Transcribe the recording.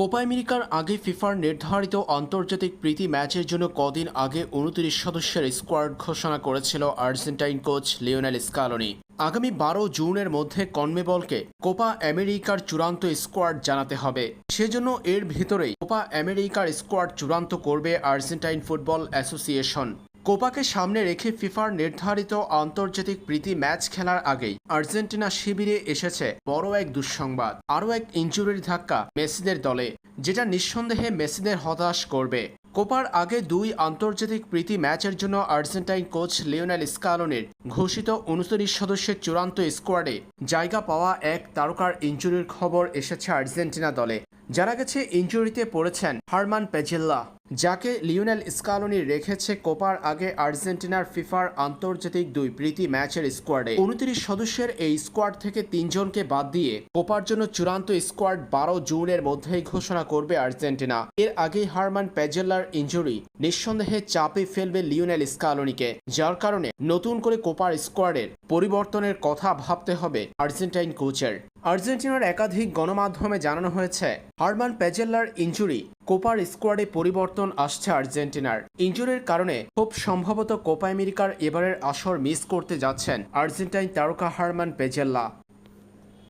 Copa আমেরিকার আগে ফিফার নির্ধারিত আন্তর্জাতিক প্রীতি ম্যাচের জন্য কদিন আগে উনত্রিশ সদস্যের স্কোয়াড ঘোষণা করেছিল আর্জেন্টাইন কোচ লিওনেল স্কালোনি। আগামী বারো জুনের মধ্যে কনমেবলকে কোপা আমেরিকার চূড়ান্ত স্কোয়াড জানাতে হবে। সেজন্য এর ভিতরেই কোপা আমেরিকার স্কোয়াড চূড়ান্ত করবে আর্জেন্টাইন ফুটবল অ্যাসোসিয়েশন। কোপাকে সামনে রেখে ফিফার নির্ধারিত আন্তর্জাতিক প্রীতি ম্যাচ খেলার আগেই আর্জেন্টিনা শিবিরে এসেছে বড় এক দুঃসংবাদ, আরও এক ইঞ্জুরির ধাক্কা মেসিদের দলে, যেটা নিঃসন্দেহে মেসিদের হতাশ করবে। কোপার আগে দুই আন্তর্জাতিক প্রীতি ম্যাচের জন্য আর্জেন্টাইন কোচ লিওনেল স্কালোনের ঘোষিত উনত্রিশ সদস্যের চূড়ান্ত স্কোয়াডে জায়গা পাওয়া এক তারকার ইঞ্জুরির খবর এসেছে আর্জেন্টিনা দলে। যারা গেছে, ইঞ্জুরিতে পড়েছেন হারমান পেজিল্লা। যাকে লিওনেল স্কালোনি রেখেছে কোপার আগে আর্জেন্টিনার ফিফার আন্তর্জাতিক দুই প্রীতি ম্যাচের স্কোয়াডে। উনত্রিশ সদস্যের এই স্কোয়াড থেকে তিনজনকে বাদ দিয়ে কোপার জন্য চূড়ান্ত স্কোয়াড বারো জুনের মধ্যেই ঘোষণা করবে আর্জেন্টিনা। এর আগেই হারমান পেজেল্লার ইঞ্জুরি নিঃসন্দেহে চাপে ফেলবে লিওনেল স্কালোনিকে, যার কারণে নতুন করে কোপার স্কোয়াডের পরিবর্তনের কথা ভাবতে হবে আর্জেন্টাইন কোচের। আর্জেন্টিনার একাধিক গণমাধ্যমে জানানো হয়েছে, হারমান পেজেল্লার ইঞ্জুরি কোপার স্কোয়াডে পরিবর্তন আসছে আর্জেন্টিনার। ইঞ্জুরির কারণে খুব সম্ভবত কোপা আমেরিকার এবারের আসর মিস করতে যাচ্ছেন আর্জেন্টাইন তারকা হারমান পেজেল্লা।